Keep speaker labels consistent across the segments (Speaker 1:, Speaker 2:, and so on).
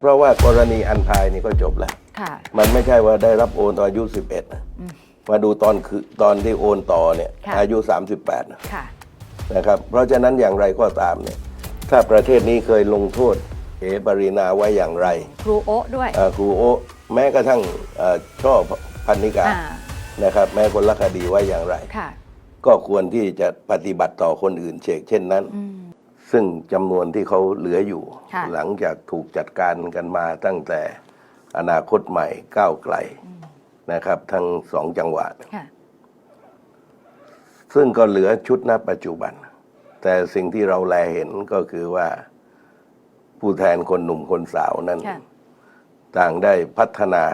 Speaker 1: เพราะว่ากรณีอันพายนี่ก็จบแล้ว
Speaker 2: ค่ะ
Speaker 1: มันไม่ใช่ว่าได้รับโอนตอนอายุ 11นะมาดูตอนคือตอนที่โอนต่อเนี่ย
Speaker 2: ค่ะ
Speaker 1: อายุ 38นะ
Speaker 2: ค่ะ
Speaker 1: นะครับ เพราะฉะนั้นอย่างไรก็ตามเนี่ยถ้าประเทศนี้เคยลงโทษเอปรินาไว้อย่างไร
Speaker 2: ครูโอะด้วย
Speaker 1: เอ่อครูโอะแม้กระทั่งเอ่อช่อพันนิกา
Speaker 2: อ่า
Speaker 1: นะครับ แม้คนละคดีไว้อย่างไร
Speaker 2: ค่ะ
Speaker 1: ก็ควรที่จะปฏิบัติต่อคนอื่นเชกเช่นนั้น
Speaker 2: อืม
Speaker 1: ซึ่งจำนวนที่เขาเหลืออยู่
Speaker 2: ค่ะ
Speaker 1: หลังจากถูกจัดการกันมาตั้งแต่อนาคตใหม่ก้าวไกลนะครับ ทั้งสองจังหวัด
Speaker 2: ค่ะ
Speaker 1: ซึ่งก็เหลือชุดณปัจจุบัน แต่สิ่งที่เราแลเห็นก็คือว่า ผู้แทนคนหนุ่มคนสาวนั้น
Speaker 2: ค่ะ
Speaker 1: ต่างได้พัฒนา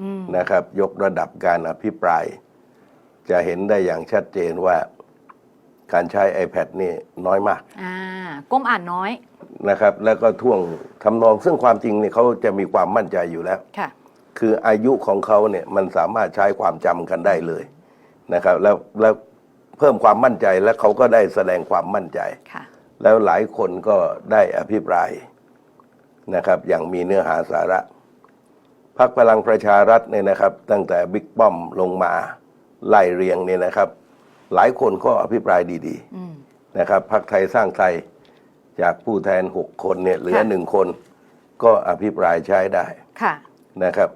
Speaker 2: อืม
Speaker 1: นะครับ ยกระดับการอภิปราย จะเห็นได้อย่างชัดเจนว่า การใช้ iPad นี่น้อยมาก
Speaker 2: อ่าก้มอ่านน้อย
Speaker 1: นะครับ แล้วก็ท่วงทำนองซึ่งความจริงเนี่ยเขาจะมีความมั่นใจอยู่แล้ว
Speaker 2: ค่ะ
Speaker 1: คืออายุของเขาเนี่ยมันสามารถใช้ความจำกันได้เลยนะครับ แล้วแล้วเพิ่มความมั่นใจและเขาก็ได้แสดงความมั่นใจ
Speaker 2: ค่ะ
Speaker 1: แล้วหลายคนก็ได้อภิปรายนะครับ อย่างมีเนื้อหาสาระพักพลังประชารัฐเนี่ยนะครับ ตั้งแต่บิ๊กป้อมลงมาไล่เรียงเนี่ยนะครับ หลายคนก็อภิปรายดี
Speaker 2: อืม
Speaker 1: ๆนะครับพักไทยสร้างไทยจากผู้แทนหกคนเนี่ยเหลือ
Speaker 2: ค่ะ
Speaker 1: หนึ่งคน ก็อภิปรายใช้ได้
Speaker 2: ค่ะ
Speaker 1: นะครับ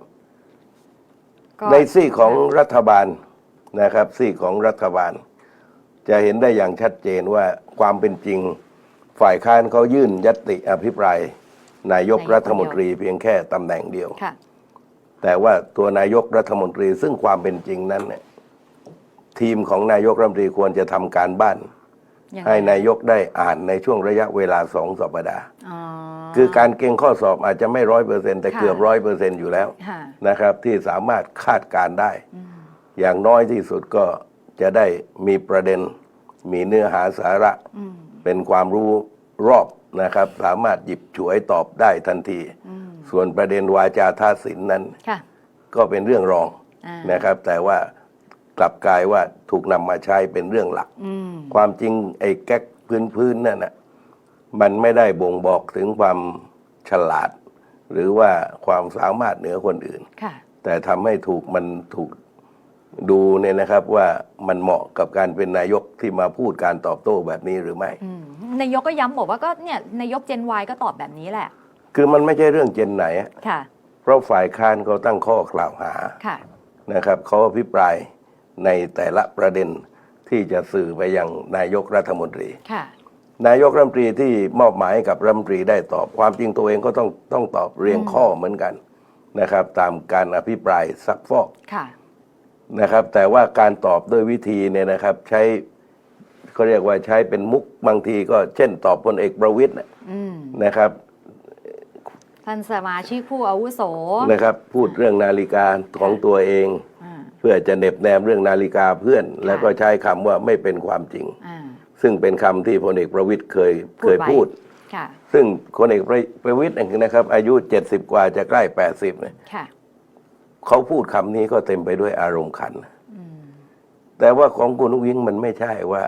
Speaker 2: ก็
Speaker 1: ในซีกของรัฐบาลนะครับ ซีกของรัฐบาล จะเห็นได้อย่างชัดเจนว่าความเป็นจริงฝ่ายค้านเขายื่นยติอภิปรายนายกรัฐมนตรีเพียงแค่ตำแหน่งเดียว
Speaker 2: ค่ะ
Speaker 1: แต่ว่าตัวนายกรัฐมนตรีซึ่งความเป็นจริงนั้นเนี่ย ทีมของนายกรัฐมนตรีควรจะทำการบ้าน
Speaker 2: ยังไง
Speaker 1: ให้นายกได้อ่านในช่วงระยะเวลาสองสัปดาห์
Speaker 2: อ๋อ
Speaker 1: คือการเก่งข้อสอบอาจจะไม่ร้อยเปอร์เซ็นแต่
Speaker 2: ค่ะ
Speaker 1: เกือบร้อยเปอร์เซ็นอยู่แล้ว
Speaker 2: ค่ะ
Speaker 1: นะครับ ที่สามารถคาดการณ์ได้
Speaker 2: อืม
Speaker 1: อย่างน้อยที่สุดก็จะได้มีประเด็น มีเนื้อหาสาระ
Speaker 2: อืม
Speaker 1: เป็นความรู้รอบนะครับ สามารถหยิบฉวยตอบได้ทันที
Speaker 2: อืม
Speaker 1: ส่วนประเด็นวาจาทาสินนั้น
Speaker 2: ค่ะ
Speaker 1: ก็เป็นเรื่องรอง
Speaker 2: อ่า
Speaker 1: นะครับ แต่ว่า กลับกลายว่าถูกนำมาใช้เป็นเรื่องหลัก
Speaker 2: อืม
Speaker 1: ความจริงไอ้แก๊กพื้นๆนั่นนะมันไม่ได้บ่งบอกถึงความฉลาด หรือว่าความสามารถเหนือคนอื่น
Speaker 2: ค่ะ
Speaker 1: แต่ทำให้ถูกมันถูกดูเนี่ยนะครับว่ามันเหมาะกับการเป็นนายกที่มาพูดการตอบโต้แบบนี้หรือไม่
Speaker 2: อืมนายกก็ย้ำบอกว่าก็เนี่ยนายกเจนวก็ตอบแบบนี้แหละ
Speaker 1: คือมันไม่ใช่เรื่องเจนไหนอะ
Speaker 2: ค่ะ
Speaker 1: เพราะฝ่ายค้านเขาตั้งข้อกล่าวหา
Speaker 2: ค่ะ
Speaker 1: นะครับเขาอภิปราย ในแต่ละประเด็นที่จะสื่อไปยังนายกรัฐมนตรี
Speaker 2: ค่ะ
Speaker 1: นายกรัฐมนตรีที่มอบหมายให้กับรัฐมนตรีได้ตอบความจริงตัวเองก็ต้องต้องตอบเรียงข้อเหมือนกันนะครับ ตามการอภิปรายซักฟอก
Speaker 2: ค่ะ
Speaker 1: นะครับ แต่ว่าการตอบด้วยวิธีเนี่ยนะครับ ใช้เขาเรียกว่าใช้เป็นมุกบางทีก็เช่น ตอบพลเอกประวิตยน่ะ
Speaker 2: อืม
Speaker 1: นะครับ
Speaker 2: ท่านสมาชิกผู้อาวุโส
Speaker 1: นะครับ พูดเรื่องนาฬิกาของตัวเอง
Speaker 2: อ่า
Speaker 1: เพื่อจะเหน็บแนมเรื่องนาฬิกาเพื่อน แล้วก็ใช้คำว่าไม่เป็นความจริง
Speaker 2: อ่า
Speaker 1: ซึ่งเป็นคำที่พลเอกประวิตยเคย
Speaker 2: พู
Speaker 1: เค
Speaker 2: ด
Speaker 1: ย
Speaker 2: ไว้
Speaker 1: พูด
Speaker 2: ค่ะ
Speaker 1: ซึ่งพลเอกประประวิตยนะครับ อายุ70กว่าจะใกล้80เนี่ย
Speaker 2: ค่ะ
Speaker 1: เขาพูดคำนี้ก็เต็มไปด้วยอารมณ์ขัน
Speaker 2: อืม
Speaker 1: แต่ว่าของคุณอุ้งอิงมันไม่ใช่ว่า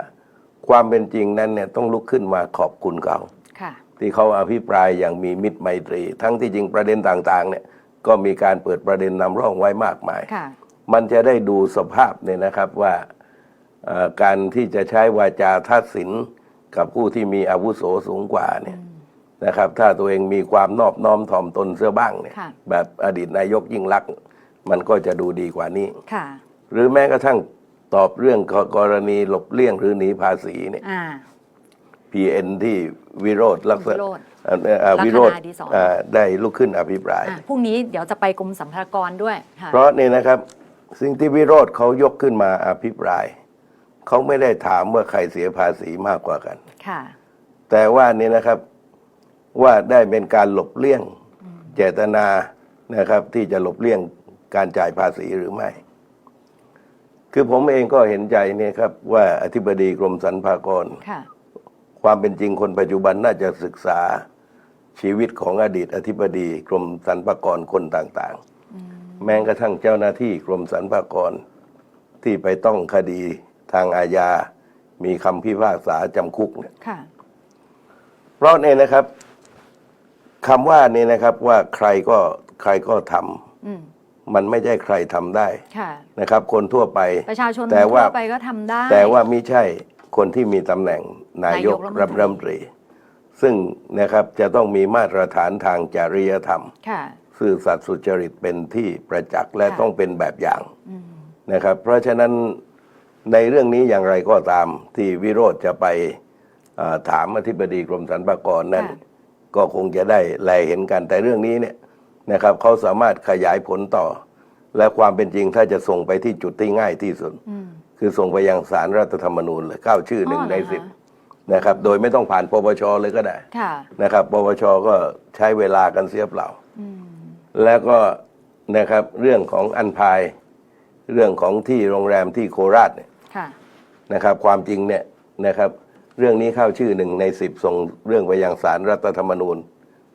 Speaker 1: ความเป็นจริงนั้นเนี่ยต้องลุกขึ้นมาขอบคุณเขา
Speaker 2: ค่ะ
Speaker 1: ที่เขาอภิปรายอย่างมีมิตรไมตรี ทั้งที่จริงประเด็นต่าง ๆ เนี่ย ก็มีการเปิดประเด็นนำร่องไว้มากมาย
Speaker 2: ค่ะ
Speaker 1: มันจะได้ดูสภาพเนี่ยนะครับว่าเอ่อการที่จะใช้วาจาทัดสินกับผู้ที่มีอาวุโสสูงกว่าเนี่ยนะครับ ถ้าตัวเองมีความนอบน้อมถ่อมตนเสื้อบ้างเนี่ย
Speaker 2: ค่ะ
Speaker 1: แบบอดีตนายกยิ่งลักษณ์มันก็จะดูดีกว่านี้
Speaker 2: ค่ะ
Speaker 1: หรือแม้กระทั่งตอบเรื่องกกรณีหลบเลี่ยงหรือหนีภาษีเนี่ย
Speaker 2: อ่า
Speaker 1: PN ที่วิโรธลักษ
Speaker 2: วิ
Speaker 1: ณะ
Speaker 2: โรจน์
Speaker 1: เอ่อเอ่อ
Speaker 2: ลักษณะ
Speaker 1: วิโรธ
Speaker 2: ดีศร
Speaker 1: อ่าได้ลุกขึ้นอภิปราย
Speaker 2: อะพรุ่งนี้เดี๋ยวจะไปกรมสัมภากรด้วยค่ะ
Speaker 1: เพราะเนี่ยนะครับ สิ่งที่วิโรธเขายกขึ้นมาอภิปราย เขาไม่ได้ถามว่าใครเสียภาษีมากกว่ากัน
Speaker 2: ค่ะ
Speaker 1: แต่ว่าเนี่ยนะครับว่าได้เป็นการหลบเลี่ยงเจตนานะครับ ที่จะหลบเลี่ยงการจ่ายภาษีหรือไม่ คือผมเองก็เห็นใจเนี่ยครับ ว่าอธิบดีกรมสรรพากร
Speaker 2: ค่ะ
Speaker 1: ความเป็นจริงคนปัจจุบันน่าจะศึกษาชีวิตของอดีตอธิบดีกรมสรรพากรคนต่างๆ แม้กระทั่งเจ้าหน้าที่กรมสรรพากร ที่ไปต้องคดีทางอาญา มีคำพิพากษาจำคุกเนี่ย
Speaker 2: ค่ะ
Speaker 1: เพราะเนี่ยนะครับคำว่านี่นะครับว่าใครก็ใครก็ทำ
Speaker 2: อืม
Speaker 1: มันไม่ใช่ใครทำได้
Speaker 2: ค่ะ
Speaker 1: นะครับ คนทั่วไป
Speaker 2: ประชาชน
Speaker 1: แต่
Speaker 2: ทั่
Speaker 1: ว่า
Speaker 2: วไปก็ทำได้
Speaker 1: แต่ว่าไม่ใช่คนที่มีตำแหน่งนายก
Speaker 2: นายกรั
Speaker 1: รั
Speaker 2: ฐ
Speaker 1: ฐ
Speaker 2: ม
Speaker 1: ม
Speaker 2: น
Speaker 1: น
Speaker 2: ต
Speaker 1: ต
Speaker 2: รี
Speaker 1: รี ซึ่งนะครับจะต้องมีมาตรฐานทางจริยธรรม
Speaker 2: ค่ะ
Speaker 1: ซื่อสัตย์สุจริตเป็นที่ประจักษ์และ
Speaker 2: ค่ะ
Speaker 1: ต้องเป็นแบบอย่าง
Speaker 2: อืม
Speaker 1: นะครับ เพราะฉะนั้นในเรื่องนี้อย่างไรก็ตามที่วิโรธจะไปอ่าถามอธิบดีกรมสรรพากรนั้น
Speaker 2: ค่ะ
Speaker 1: ก็คงจะได้แลเห็นกันแต่เรื่องนี้เนี่ยนะครับเขาสามารถขยายผลต่อ และความเป็นจริงถ้าจะส่งไปที่จุดที่ง่ายที่สุด
Speaker 2: อืม
Speaker 1: คือส่งไปยังสารรัฐธรรมนูญเลยเก้าชื่อหนึ่ง
Speaker 2: อ๋อเหร
Speaker 1: ใน
Speaker 2: อคะ
Speaker 1: สิบนะครับ โดยไม่ต้องผ่านปปชเลยก็ได้
Speaker 2: ค่ะ
Speaker 1: นะครับปปชก็ใช้เวลากันเสียเปล่า
Speaker 2: อืม
Speaker 1: แล้วก็นะครับเรื่องของอันพาย เรื่องของที่โรงแรมที่โคราชเนี่ย
Speaker 2: ค่ะ
Speaker 1: นะครับ ความจริงเนี่ยนะครับ เรื่องนี้เข้าชื่อหนึ่งในสิบส่งเรื่องไปยังสารรัฐธรรมนูญ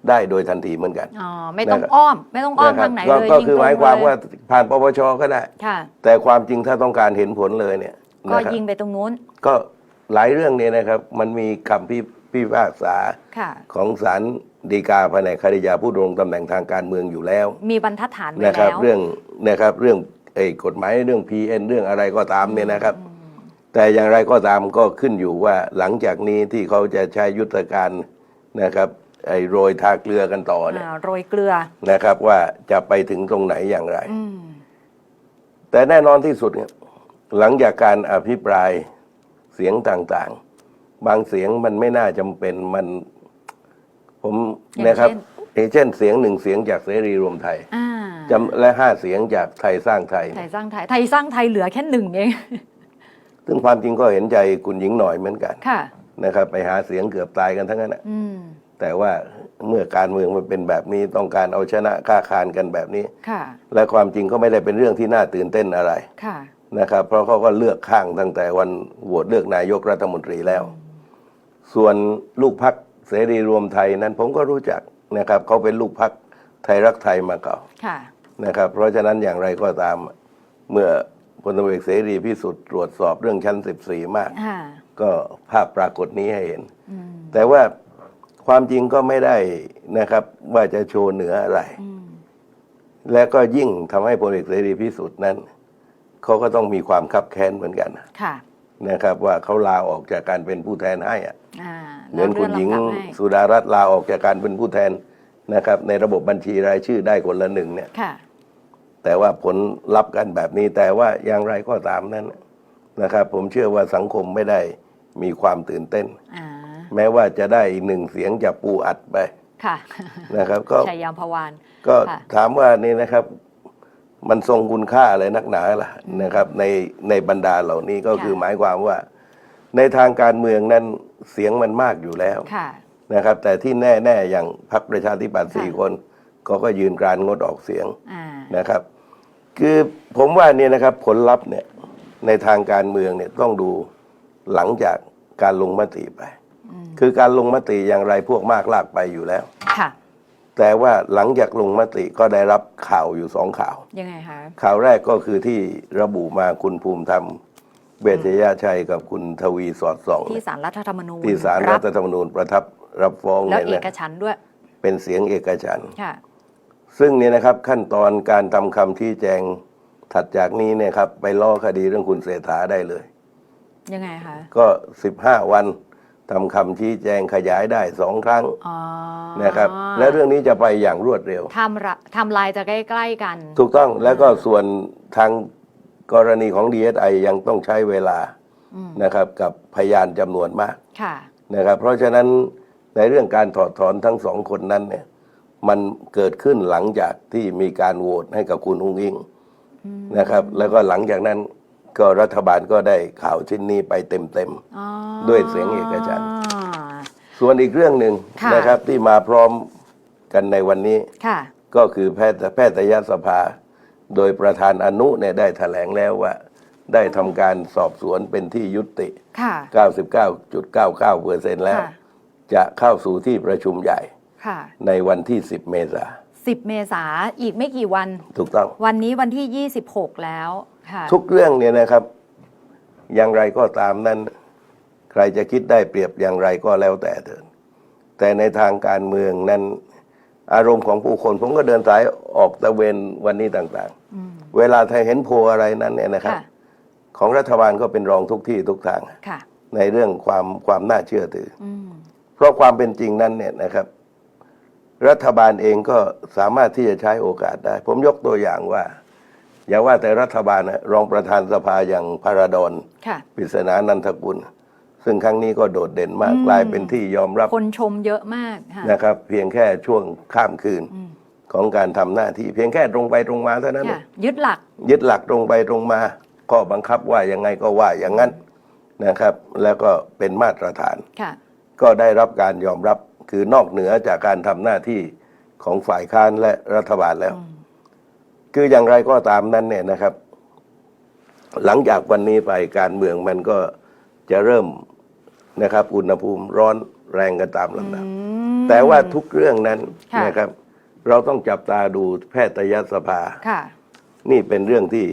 Speaker 1: ได้โดยทันทีเหมือนกัน
Speaker 2: อ๋อไม่ต้อง
Speaker 1: นะครับ
Speaker 2: อ้อม ไม่ต้องอ้อม
Speaker 1: นะครั
Speaker 2: ทางไหน
Speaker 1: ก็
Speaker 2: เลย
Speaker 1: ก็
Speaker 2: ยิง
Speaker 1: คือ
Speaker 2: ตรง
Speaker 1: หมายความ
Speaker 2: เลย
Speaker 1: ว่าผ่านปปชก็ได้
Speaker 2: ค่ะ
Speaker 1: แต่ความจริงถ้าต้องการเห็นผลเลยเนี่ย
Speaker 2: ก็
Speaker 1: นะครับ
Speaker 2: ยิงไปตรงนู้น
Speaker 1: ก็หลายเรื่องเนี่ยนะครับ มันมีคำพิพิพากษา
Speaker 2: ค่ะ
Speaker 1: ของศาล ฎีกาแผนกคดียาผู้ดำรงตำแหน่งทางการเมืองอยู่แล้ว
Speaker 2: มีบรรทัดฐานไว้
Speaker 1: นะครับ
Speaker 2: แล้ว
Speaker 1: เรื่องนะครับเรื่องไอ้กฎหมายเรื่อง PN เรื่องอะไรก็ตามเนี่ยนะครับ แต่อย่างไรก็ตามก็ขึ้นอยู่ว่าหลังจากนี้ที่เขาจะใช้ยุทธการนะครับไอ้โรยทาเกลือกันต่อเนี่ย
Speaker 2: อ่าโรยเกลือ
Speaker 1: นะครับว่าจะไปถึงตรงไหนอย่างไร
Speaker 2: อืม
Speaker 1: แต่แน่นอนที่สุดเนี่ยหลังจากการอภิปรายเสียงต่างๆ บางเสียงมันไม่น่าจำเป็นมัน ผม
Speaker 2: อย่าง
Speaker 1: นะครับ
Speaker 2: เช่น
Speaker 1: เอเช่นเสียงหนึ่งเสียงจากเสรีรวมไทย
Speaker 2: อ่า
Speaker 1: จำและห้าเสียงจากไทยสร้างไทย
Speaker 2: ไทยสร้างไทยไทยสร้างไทยเหลือแค่หนึ่งเอง
Speaker 1: ซึ่งความจริงก็เห็นใจคุณหญิงหน่อยเหมือนกัน
Speaker 2: ค่ะ
Speaker 1: นะครับไปหาเสียงเกือบตายกันทั้งนั้นนะ
Speaker 2: อืม
Speaker 1: แต่ว่าเมื่อการเมืองมันเป็นแบบนี้ต้องการเอาชนะค้าคานกันแบบนี้
Speaker 2: ค่ะ
Speaker 1: และความจริงก็ไม่ได้เป็นเรื่องที่น่าตื่นเต้นอะไร
Speaker 2: ค่ะ
Speaker 1: นะครับ เพราะเขาก็เลือกข้างตั้งแต่วันโหวตเลือกนายกรัฐมนตรีแล้ว ส่วนลูกพัก เสรีรวมไทยนั้นผมก็รู้จักนะครับเขาเป็นลูกพักไทยรักไทยมาเก่า
Speaker 2: ค่ะ
Speaker 1: นะครับ เพราะฉะนั้นอย่างไรก็ตาม เมื่อพลตำรวจเอกเสรีพิสุทธิ์ตรวจสอบเรื่องชั้น 14 มาก
Speaker 2: ค่ะ
Speaker 1: ก็ภาพปรากฏนี้ให้เห็น
Speaker 2: อืม
Speaker 1: แต่ว่าความจริงก็ไม่ได้นะครับ ว่าจะโชว์เหนืออะไร
Speaker 2: อืม
Speaker 1: และก็ยิ่งทำให้พลเอกเสรีพิสุทธิ์นั้นเขาก็ต้องมีความคับแค้นเหมือนกัน
Speaker 2: ค่ะ
Speaker 1: นะครับ ว่าเขาลาออกจากการเป็นผู้แทนให้อะ
Speaker 2: อ่า
Speaker 1: เหมือนคุณหญิง
Speaker 2: แล้วเลื่อนลำดับให้
Speaker 1: สุดารัตน์ลาออกจากการเป็นผู้แทนนะครับ ในระบบบัญชีรายชื่อได้คนละหนึ่งเนี่ย
Speaker 2: ค่ะ
Speaker 1: แต่ว่าผลลัพธ์กันแบบนี้แต่ว่าอย่างไรก็ตามนั้นนะครับ ผมเชื่อว่าสังคมไม่ได้มีความตื่นเต้น
Speaker 2: อ่า
Speaker 1: แม้ว่าจะได้อีกหนึ่งเสียงจากปูอัดไป
Speaker 2: ค่ะ
Speaker 1: นะครับ ก็
Speaker 2: ชัยยามพวาน
Speaker 1: ก็
Speaker 2: ค่ะ
Speaker 1: ถามว่านี่นะครับ มันทรงคุณค่าอะไรนักหนาล่ะนะครับ ในในบรรดาเหล่านี้ก็
Speaker 2: ค่ะ
Speaker 1: คือหมายความว่า ในทางการเมืองนั้นเสียงมันมากอยู่แล้ว
Speaker 2: ค่ะ
Speaker 1: นะครับ แต่ที่แน่ๆอย่างพรรคประชาธิปัตย์
Speaker 2: ค่ะ
Speaker 1: สี่คนเขาก็ยืนกรานงดออกเสียง
Speaker 2: อ่า
Speaker 1: นะครับ คือผมว่าเนี่ยนะครับผลลัพธ์เนี่ยในทางการเมืองเนี่ยต้องดูหลังจากการลงมติไป
Speaker 2: อืม
Speaker 1: คือการลงมติอย่างไรพวกมากลากไปอยู่แล้ว
Speaker 2: ค่ะ
Speaker 1: แต่ว่าหลังจากลงมติก็ได้รับข่าวอยู่สองข่าว
Speaker 2: ยังไงคะ
Speaker 1: ข่าวแรกก็คือที่ระบุมาคุณภูมิธรรม เวชยชัยกับคุณทวีสอดส่อง
Speaker 2: ที่สารรัฐธรรมนูญ
Speaker 1: ที่ศาลรัฐธรรมนูญประทับรับฟ้อง
Speaker 2: แล้ว
Speaker 1: เนี่ย
Speaker 2: เอก
Speaker 1: นะ
Speaker 2: ฉันท์ด้วย
Speaker 1: เป็นเสียงเอกฉันท์
Speaker 2: ค่ะ
Speaker 1: ซึ่งเนี่ยนะครับขั้นตอนการทำคำชี้แจงถัดจากนี้เนี่ยครับ ไปล้อคดีเรื่องคุณเศรษฐาได้เลย
Speaker 2: ยังไงคะ
Speaker 1: ก็15วันทำคำชี้แจงขยายได้สองครั้ง
Speaker 2: อ๋อ
Speaker 1: นะครับ และเรื่องนี้จะไปอย่างรวดเร็ว
Speaker 2: ทำระทำลายจะใกล้ ๆ กัน
Speaker 1: ถูกต้องแล้วก็ส่วนทาง กรณีของ DSI ยังต้องใช้เวลา
Speaker 2: อืม
Speaker 1: นะครับกับพยานจำนวนมาก
Speaker 2: ค่ะ
Speaker 1: นะครับเพราะฉะนั้นในเรื่องการถอดถอนทั้งสองคนนั้นเนี่ยมันเกิดขึ้นหลังจากที่มีการโหวตให้กับคุณอุ้งอิงนะครับ แล้วก็หลังจากนั้นก็รัฐบาลก็ได้ข่าวชิ้นนี้ไปเต็ม
Speaker 2: อ๋อ
Speaker 1: ด้วยเสียงเอกฉันท์ๆส่วนอีกเรื่องหนึ่ง
Speaker 2: ค่ะ
Speaker 1: นะครับที่มาพร้อมกันในวันนี้
Speaker 2: ค่ะ
Speaker 1: ก็คือแพทย์แพทยสภา โดยประธานอนุเนี่ยได้แถลงแล้วว่า ได้ทำการสอบสวนเป็นที่ยุติ
Speaker 2: ค่ะ
Speaker 1: 99.99เปอร์เซ็นแล้ว
Speaker 2: ค่ะ
Speaker 1: จะเข้าสู่ที่ประชุมใหญ่
Speaker 2: ค่ะ
Speaker 1: ในวันที่ 10 เมษา
Speaker 2: สิบเมษาอีกไม่กี่วัน
Speaker 1: ถูกต้อง
Speaker 2: วันนี้วันที่ 26 แล้วค่ะ
Speaker 1: ทุกเรื่องเนี่ยนะครับ อย่างไรก็ตามนั้น ใครจะคิดได้เปรียบอย่างไรก็แล้วแต่เถิดแต่ในทางการเมืองนั้น อารมณ์ของผู้คน ผมก็เดินสายออกตะเวนวันนี้ต่าง
Speaker 2: อืม
Speaker 1: ๆเวลาไทยเห็นโพลอะไรนั้นเนี่ยนะครับ
Speaker 2: ค่ะ
Speaker 1: ของรัฐบาลก็เป็นรองทุกที่ทุกทาง
Speaker 2: ค่ะ
Speaker 1: ในเรื่องความความน่าเชื่อถือ
Speaker 2: อืม
Speaker 1: เพราะความเป็นจริงนั้นเนี่ยนะครับ รัฐบาลเองก็สามารถที่จะใช้โอกาสได้ ผมยกตัวอย่างว่า อย่าว่าแต่รัฐบาลนะรองประธานสภาอย่างพาราดอน
Speaker 2: ค่ะ
Speaker 1: ปริศนานันทกุล ซึ่งครั้งนี้ก็โดดเด่นมาก
Speaker 2: อืม
Speaker 1: กลายเป็นที่ยอมรับ
Speaker 2: คนชมเยอะมากค่ะ
Speaker 1: นะครับ เพียงแค่ช่วงข้ามคืน
Speaker 2: อืม
Speaker 1: ของการทำหน้าที่ เพียงแค่ตรงไปตรงมาเท่านั้นเอ
Speaker 2: ค่ะ
Speaker 1: ง
Speaker 2: ยึดหลัก
Speaker 1: ยึดหลักตรงไปตรงมาข้อบังคับว่ายังไงก็ว่าอย่างนั้นนะครับ แล้วก็เป็นมาตรฐาน
Speaker 2: ค่ะ
Speaker 1: ก็ได้รับการยอมรับคือนอกเหนือจากการทำหน้าที่ของฝ่ายค้านและรัฐบาลแล้ว
Speaker 2: อืม
Speaker 1: คืออย่างไรก็ตามนั้นเนี่ยนะครับ หลังจากวันนี้ไปการเมืองมันก็จะเริ่ม นะครับ อุณหภูมิร้อนแรงกันตามลำดับ
Speaker 2: อืม
Speaker 1: แต่ว่าทุกเรื่องนั้น
Speaker 2: ค่ะ
Speaker 1: นะครับ เราต้องจับตาดูแพทยสภา
Speaker 2: ค่ะ
Speaker 1: นี่เป็นเรื่องที่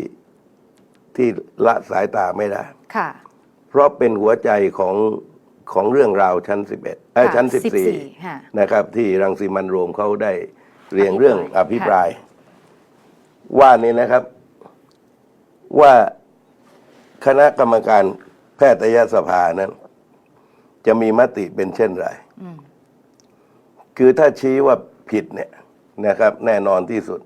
Speaker 1: ที่ละสายตาไม่ได้
Speaker 2: ค่ะ
Speaker 1: เพราะเป็นหัวใจของของเรื่องราวชั้น11เอ้ย
Speaker 2: ค่ะ
Speaker 1: ชั้น
Speaker 2: 14ค่ะ
Speaker 1: 14นะครับ ที่รังสิมันโรมเขาได้เรียง
Speaker 2: อภิปราย
Speaker 1: เรื่องอภิปราย ว่านี่นะครับ ว่าคณะกรรมการแพทยสภานั้น จะมีมติเป็นเช่นไร
Speaker 2: อืม
Speaker 1: คือถ้าชี้ว่าผิดเนี่ยนะครับ แน่นอนที่สุด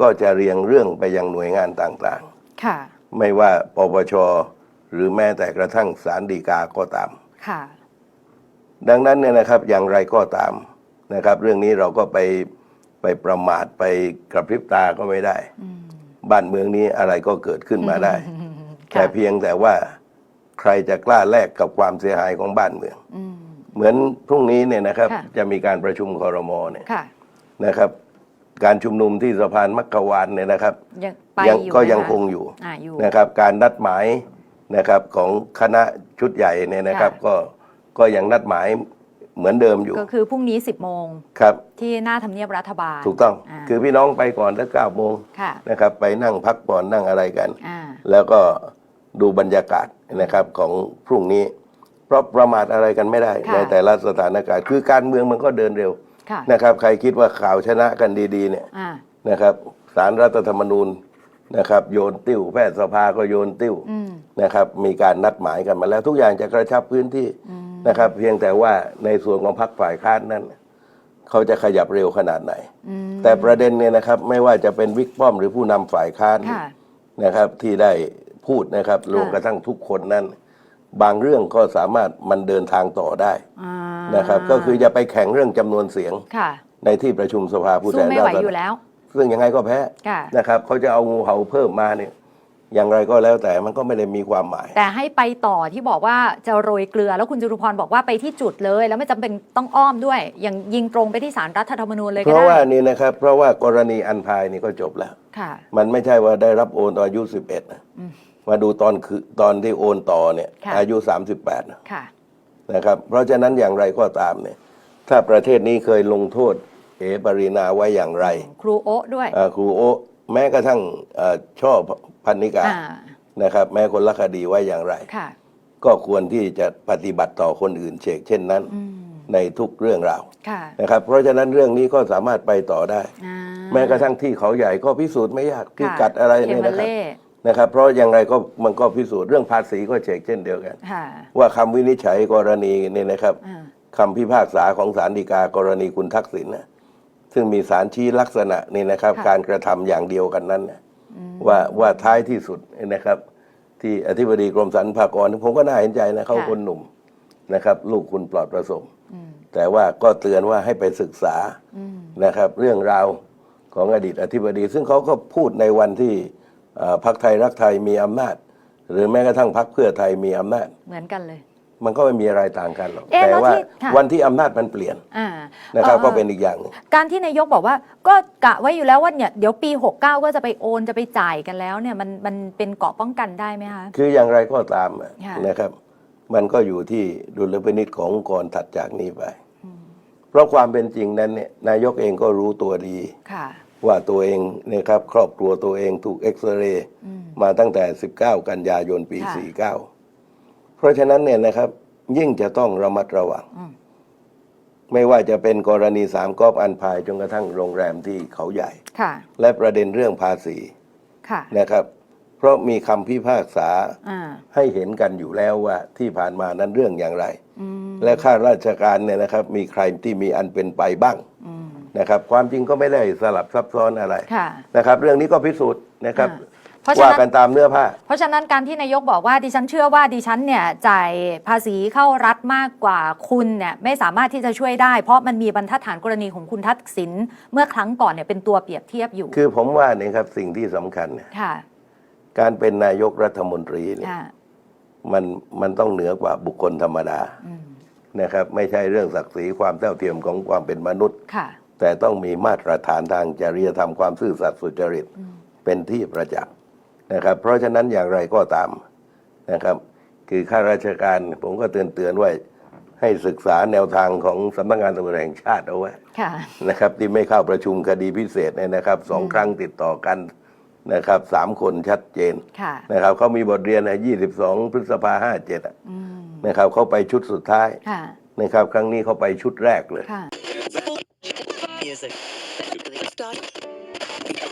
Speaker 1: ก็จะเรียงเรื่องไปยังหน่วยงานต่าง
Speaker 2: ค่ะ
Speaker 1: ๆไม่ว่าปปชหรือแม้แต่กระทั่งศาลฎีกาก็ตาม
Speaker 2: ค่ะ
Speaker 1: ดังนั้นเนี่ยนะครับอย่างไรก็ตามนะครับ เรื่องนี้เราก็ไปไปประมาทไปกระพริบตาก็ไม่ได้
Speaker 2: อืม
Speaker 1: บ้านเมืองนี้อะไรก็เกิดขึ้นมาได้
Speaker 2: ค่ะ
Speaker 1: แต่เพียงแต่ว่า ใครจะกล้าแลกกับความเสียหายของบ้านเมือง
Speaker 2: อืม
Speaker 1: เหมือนพรุ่งนี้เนี่ยนะครับ
Speaker 2: ค่ะ
Speaker 1: จะมีการประชุมคอรมอเนี่ย
Speaker 2: ค่ะ
Speaker 1: นะครับ การชุมนุมที่สะพานมักกะวานเนี่ยนะครับ
Speaker 2: ยังไป
Speaker 1: ยัง
Speaker 2: อยู่
Speaker 1: ก็
Speaker 2: ไหม
Speaker 1: ยังะคงอยู่
Speaker 2: อ่าอยู่
Speaker 1: นะครับการนัดหมายนะครับของคณะชุดใหญ่เนี่ยนะครับ
Speaker 2: ค่ะ
Speaker 1: ก็ก็ยังนัดหมายเหมือนเดิมอยู่
Speaker 2: ก็คือพรุ่งนี้ 10 โมง
Speaker 1: ครับ
Speaker 2: ที่หน้าทำเนียบรัฐบาล
Speaker 1: ถูกต้องาคือพี่น้องไปก่อนสักเก้าโมง
Speaker 2: ค่ะ
Speaker 1: นะครับ ไปนั่งพักผ่อนนั่งอะไรกัน
Speaker 2: อ่า
Speaker 1: แล้วก็ ดูบรรยากาศนะครับของพรุ่งนี้ เพราะประมาทอะไรกันไม่ได้
Speaker 2: ค่ะ
Speaker 1: ในแต่ละสถานการณ์ คือการเมืองมันก็เดินเร็ว
Speaker 2: ค่ะ
Speaker 1: นะครับ ใครคิดว่าข่าวชนะกันดีๆ เนี่ย
Speaker 2: อ่า
Speaker 1: นะครับสารรัฐธรรมนูญนะครับ โยนติ้วแพทยสภาก็โยนติ้ว
Speaker 2: อืม
Speaker 1: นะครับ มีการนัดหมายกันมาแล้ว ทุกอย่างจะกระชับพื้นที่
Speaker 2: อืม
Speaker 1: นะครับ เพียงแต่ว่าในส่วนของพรรคฝ่ายค้านนั้นเขาจะขยับเร็วขนาดไหน
Speaker 2: อืม
Speaker 1: แต่ประเด็นเนี่ยนะครับ ไม่ว่าจะเป็นวิกป้อมหรือผู้นำฝ่ายค้าน
Speaker 2: ค่ะ
Speaker 1: นะครับที่ได้ พูดนะครับรวมกระทั่งทุกคนนั้น บางเรื่องก็สามารถมันเดินทางต่อได้
Speaker 2: อ่า
Speaker 1: นะครับ ก็คือจะไปแข่งเรื่องจำนวนเสียง
Speaker 2: ค่ะ
Speaker 1: ในที่ประชุมสภาผู้แท
Speaker 2: สู้
Speaker 1: น
Speaker 2: ไม่
Speaker 1: รา
Speaker 2: ไหว
Speaker 1: ษ
Speaker 2: อยู่
Speaker 1: ฎร
Speaker 2: แล้ว
Speaker 1: ซึ่งยังไงก็แพ้
Speaker 2: ค่ะ
Speaker 1: นะครับเขาจะเอางูเห่าเพิ่มมาเนี่ยอย่างไรก็แล้วแต่มันก็ไม่ได้มีความหมาย
Speaker 2: แต่ให้ไปต่อที่บอกว่าจะโรยเกลือ แล้วคุณจตุพรบอกว่าไปที่จุดเลย แล้วไม่จำเป็นต้องอ้อมด้วย อย่างยิงตรงไปที่สารรัฐธรรมนูญเลย
Speaker 1: เพ
Speaker 2: ก็
Speaker 1: ราะ
Speaker 2: ได้
Speaker 1: ว่านี่นะครับ เพราะว่ากรณีอันพายนี่ก็จบแล้ว
Speaker 2: ค่ะ
Speaker 1: มันไม่ใช่ว่าได้รับโอนตอนอายุสิบเอ็ดนะ
Speaker 2: อื ม
Speaker 1: มาดูตอนคือตอนที่โอนต่อเนี่ย
Speaker 2: ค่ะ
Speaker 1: อายุสามสิบแปดนะ
Speaker 2: ค่ะ
Speaker 1: นะครับ เพราะฉะนั้นอย่างไรก็ตามเนี่ย ถ้าประเทศนี้เคยลงโทษ เอปรินาไว้อย่างไร
Speaker 2: ครูโอะด้วย
Speaker 1: อ่าครูโอะแม้กระทั่งอ่าช่อพันนิกา
Speaker 2: อ่า
Speaker 1: นะครับ แม้คนละคดีไว้อย่างไร
Speaker 2: ค่ะ
Speaker 1: ก็ควรที่จะปฏิบัติต่อคนอื่นเชกเช่นนั้น
Speaker 2: อืม
Speaker 1: ในทุกเรื่องราว
Speaker 2: ค่ะ
Speaker 1: นะครับ เพราะฉะนั้นเรื่องนี้ก็สามารถไปต่อได้
Speaker 2: อ่า
Speaker 1: แม้กระทั่งที่เขาใหญ่ก็พิสูจน์ไม่ยากพิ
Speaker 2: ค่ะ
Speaker 1: กัดอะไร
Speaker 2: เค
Speaker 1: เนี่ย
Speaker 2: มา
Speaker 1: นะครับ
Speaker 2: เล่
Speaker 1: นะครับเพราะอย่างไรก็มันก็พิสูจน์เรื่องภาษีก็เชกเช่นเดียวกัน
Speaker 2: ค่ะ
Speaker 1: ว่าคำวินิจฉัยกรณีเนี่ยนะครับ
Speaker 2: อ่า
Speaker 1: คำพิพากษาของศาลฎีกากรณีคุณทักษิณนะซึ่งมีสารชี้ลักษณะนี่นะครับ
Speaker 2: ค่ะ
Speaker 1: การกระทำอย่างเดียวกันนั้นนะ
Speaker 2: อืม
Speaker 1: ว่าว่าท้ายที่สุดนะครับ ที่อธิบดีกรมสรรพากรผมก็น่าเห็นใจนะเขา
Speaker 2: ค่ะ
Speaker 1: คนหนุ่มนะครับ ลูกคุณปลอดประสบ
Speaker 2: อืม
Speaker 1: แต่ว่าก็เตือนว่าให้ไปศึกษา
Speaker 2: อืม
Speaker 1: นะครับเรื่องราวของอดีตอธิบดี ซึ่งเขาก็พูดในวันที่เอ่อ พรรคไทยรักไทยมีอำนาจ หรือแม้กระทั่งพรรคเพื่อไทยมีอำนาจ
Speaker 2: เหมือนกันเลย
Speaker 1: มันก็ไม่มีอะไรต่างกันหรอก
Speaker 2: เอ๊ะ
Speaker 1: แต่
Speaker 2: แล้ว
Speaker 1: ว่า
Speaker 2: ที่ค่ะ
Speaker 1: วันที่อำนาจมันเปลี่ยน
Speaker 2: อ่า
Speaker 1: นะครับ
Speaker 2: อ่อ
Speaker 1: ก็เป็นอีกอย่างหนึ่ง
Speaker 2: การที่นายกบอกว่าก็กะไว้อยู่แล้วว่าเนี่ยเดี๋ยวปี 69 ก็จะไปโอนจะไปจ่ายกันแล้วเนี่ยมันมันเป็นเกราะป้องกันได้ไหมคะ
Speaker 1: คืออย่างไรก็ตามอะ
Speaker 2: ค่ะ
Speaker 1: นะครับ มันก็อยู่ที่ดุลพินิษขององค์กรถัดจากนี้ไป เพราะความเป็นจริงนั้นเนี่ยนายกเองก็รู้ตัวดี
Speaker 2: ค่ะ
Speaker 1: ว่าตัวเองนะครับครอบครัวตัวเองถูกเอ็กซเรย์
Speaker 2: อืม
Speaker 1: มาตั้งแต่ 19 กันยายนปี
Speaker 2: ค่ะ
Speaker 1: 49 เพราะฉะนั้นเนี่ยนะครับยิ่งจะต้องระมัดระวัง
Speaker 2: อืม
Speaker 1: ไม่ว่าจะเป็นกรณีสามก๊อบอันพายจนกระทั่งโรงแรมที่เขาใหญ่
Speaker 2: ค่ะ
Speaker 1: และประเด็นเรื่องภาษี
Speaker 2: ค่ะ
Speaker 1: นะครับ เพราะมีคำพิพากษา
Speaker 2: อ่า
Speaker 1: ให้เห็นกันอยู่แล้วว่าที่ผ่านมานั้นเรื่องอย่างไร
Speaker 2: อืม
Speaker 1: และข้าราชการเนี่ยนะครับ มีใครที่มีอันเป็นไปบ้าง
Speaker 2: อืม
Speaker 1: นะครับ ความจริงก็ไม่ได้สลับซับซ้อนอะไร
Speaker 2: ค่ะ
Speaker 1: นะครับ เรื่องนี้ก็พิสูจน์นะครับ
Speaker 2: อ่าเพราะฉะ
Speaker 1: ว่า
Speaker 2: นั้น
Speaker 1: กันตามเนื้อผ้า
Speaker 2: เพราะฉะนั้นการที่นายกบอกว่าดิฉันเชื่อว่าดิฉันเนี่ยจ่ายภาษีเข้ารัฐมากกว่าคุณเนี่ยไม่สามารถที่จะช่วยได้ เพราะมันมีบรรทัดฐานกรณีของคุณทักษิณเมื่อครั้งก่อนเนี่ยเป็นตัวเปรียบเทียบอยู่
Speaker 1: คือผมว่าเนี่ยครับสิ่งที่สำคัญเนี่ย
Speaker 2: ค่ะ
Speaker 1: การเป็นนายกรัฐมนตรีเนี่ย
Speaker 2: ค่ะ
Speaker 1: มันมันต้องเหนือกว่าบุคคลธรรมดา
Speaker 2: อืม
Speaker 1: นะครับ ไม่ใช่เรื่องศักดิ์ศรีความเท่าเทียมของความเป็นมนุษย์
Speaker 2: ค่ะ
Speaker 1: แต่ต้องมีมาตรฐานทางจริยธรรมความซื่อสัตย์สุจริตเป็นที่ประจักษ์นะครับ เพราะฉะนั้นอย่างไรก็ตามนะครับ คือข้าราชการผมก็เตือนเตือนๆไว้ให้ศึกษาแนวทางของสำนักงานตำรวจแห่งชาติเอาไว้
Speaker 2: ค่ะ
Speaker 1: นะครับ ที่ไม่เข้าประชุมคดีพิเศษเนี่ยนะครับสองครั้งติดต่อกันนะครับสามคนชัดเจน
Speaker 2: ค่ะ
Speaker 1: นะครับเขามีบทเรียนนะ22 พฤษภาห้าเจ็ด
Speaker 2: อืม
Speaker 1: นะครับเขาไปชุดสุดท้าย
Speaker 2: ค่ะ
Speaker 1: นะครับ ครั้งนี้เขาไปชุดแรกเลย
Speaker 2: ค่ะ
Speaker 3: Music.